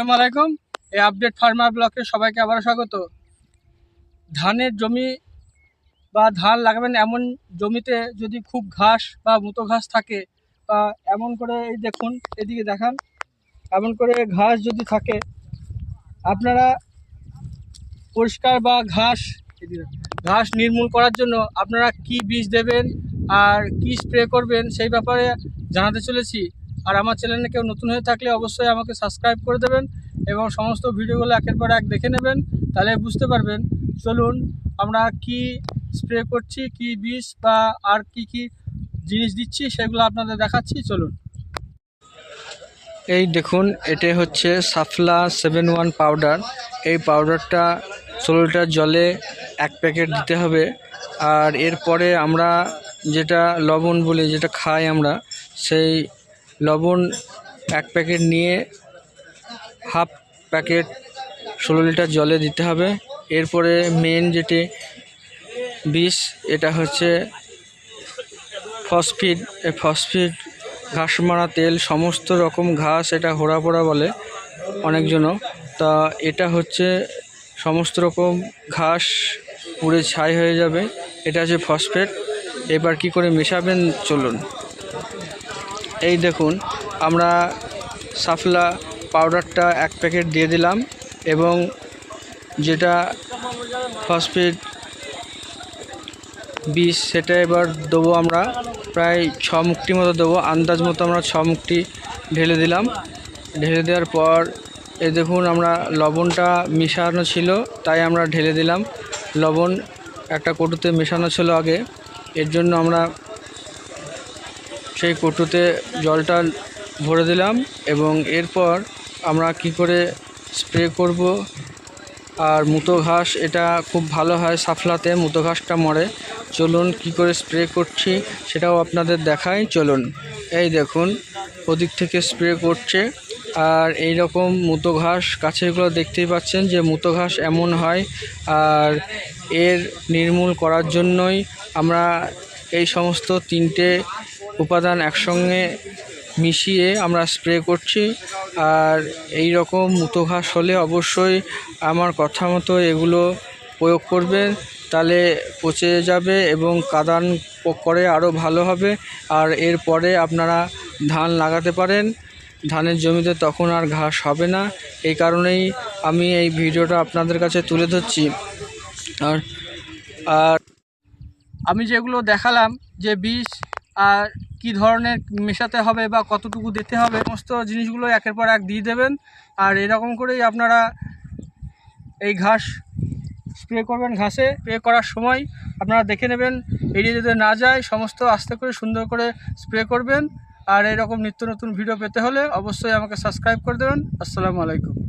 আসসালামু আলাইকুম। এই আপডেট ফার্মার ব্লকে সবাইকে আবার স্বাগত। ধানের জমি বা ধান লাগাবেন এমন জমিতে যদি খুব ঘাস বা মুতো ঘাস থাকে, বা এমন করে এই দেখুন, এদিকে দেখান, এমন করে ঘাস যদি থাকে, আপনারা পরিষ্কার বা ঘাস ঘাস নির্মূল করার জন্য আপনারা কি বীজ দেবেন আর কি স্প্রে করবেন সেই ব্যাপারে জানাতে চলেছি। আর আমার চ্যানেলে কেউ নতুন হয়ে থাকলে অবশ্যই আমাকে সাবস্ক্রাইব করে দেবেন এবং সমস্ত ভিডিওগুলো একের পর এক দেখে নেবেন, তাহলে বুঝতে পারবেন। চলুন, আমরা কি স্প্রে করছি, কি বিষ বা আর কি কি জিনিস দিচ্ছি সেগুলো আপনাদের দেখাচ্ছি, চলুন। এই দেখুন, এটা হচ্ছে সাফলা সেভেন ওয়ান পাউডার। এই পাউডারটা ষোলো লিটার জলে এক প্যাকেট দিতে হবে। আর এরপরে আমরা যেটা লবণ বলি, যেটা খাই আমরা, সেই লবণ এক প্যাকেট নিয়ে হাফ প্যাকেট ষোলো লিটার জলে দিতে হবে। এরপরে মেন যেটি বিষ, এটা হচ্ছে ফসফিট এই ফসফিট ঘাস মারা তেল, সমস্ত রকম ঘাস এটা হোড়া পোড়া বলে অনেকজনও। তা এটা হচ্ছে সমস্ত রকম ঘাস পুড়ে ছাই হয়ে যাবে। এটা হচ্ছে ফসফেট এবার কি করে মেশাবেন? চলুন। এই দেখুন, আমরা সাফলা পাউডারটা এক প্যাকেট দিয়ে দিলাম এবং যেটা ফসফেট বিষ, সেটা এবার দেবো আমরা প্রায় ছ মুক্তি মতো দেবো, আন্দাজ মতো আমরা ছ মুক্তি ঢেলে দিলাম। ঢেলে দেওয়ার পর এ দেখুন আমরা লবণটা মেশানো ছিল, তাই আমরা ঢেলে দিলাম। লবণ একটা কটুতে মেশানো ছিল আগে, এর জন্য আমরা সেই কটুতে জলটা ভরে দিলাম এবং এরপর আমরা কি করে স্প্রে করব আর মুতো ঘাস, এটা খুব ভালো হয় সাফলাতে, মুতো ঘাসটা মরে। চলুন কি করে স্প্রে করছি সেটাও আপনাদের দেখাই। চলুন, এই দেখুন, ওদিক থেকে স্প্রে করছে। আর এই রকম মুতো ঘাস গাছেরগুলো দেখতেই পাচ্ছেন যে মুতো ঘাস এমন হয়। আর এর নির্মূল করার জন্যই আমরা এই সমস্ত তিনটে উপাদান একসঙ্গে মিশিয়ে আমরা স্প্রে করছি। আর এই রকম মুতো ঘাস হলে অবশ্যই আমার কথা মতো এগুলো প্রয়োগ করবেন, তাহলে পচে যাবে এবং কাদান করে আরও ভালো হবে। আর এরপরে আপনারা ধান লাগাতে পারেন, ধানের জমিতে তখন আর ঘাস হবে না। এই কারণেই আমি এই ভিডিওটা আপনাদের কাছে তুলে ধরছি। আর আর আমি যেগুলো দেখালাম, যে বীজ আর কি ধরনের মেশাতে হবে বা কতটুকু দিতে হবে, সমস্ত জিনিসগুলো একের পর এক দিয়ে দেবেন। আর এরকম করেই আপনারা এই ঘাস স্প্রে করবেন ঘাসে। স্প্রে করার সময় আপনারা দেখে নেবেন, এড়িয়ে যেতে না যায়, সমস্ত আস্তে করে সুন্দর করে স্প্রে করবেন। আর এরকম নিত্য নতুন ভিডিও পেতে হলে অবশ্যই আমাকে সাবস্ক্রাইব করে দেবেন। আসসালামু আলাইকুম।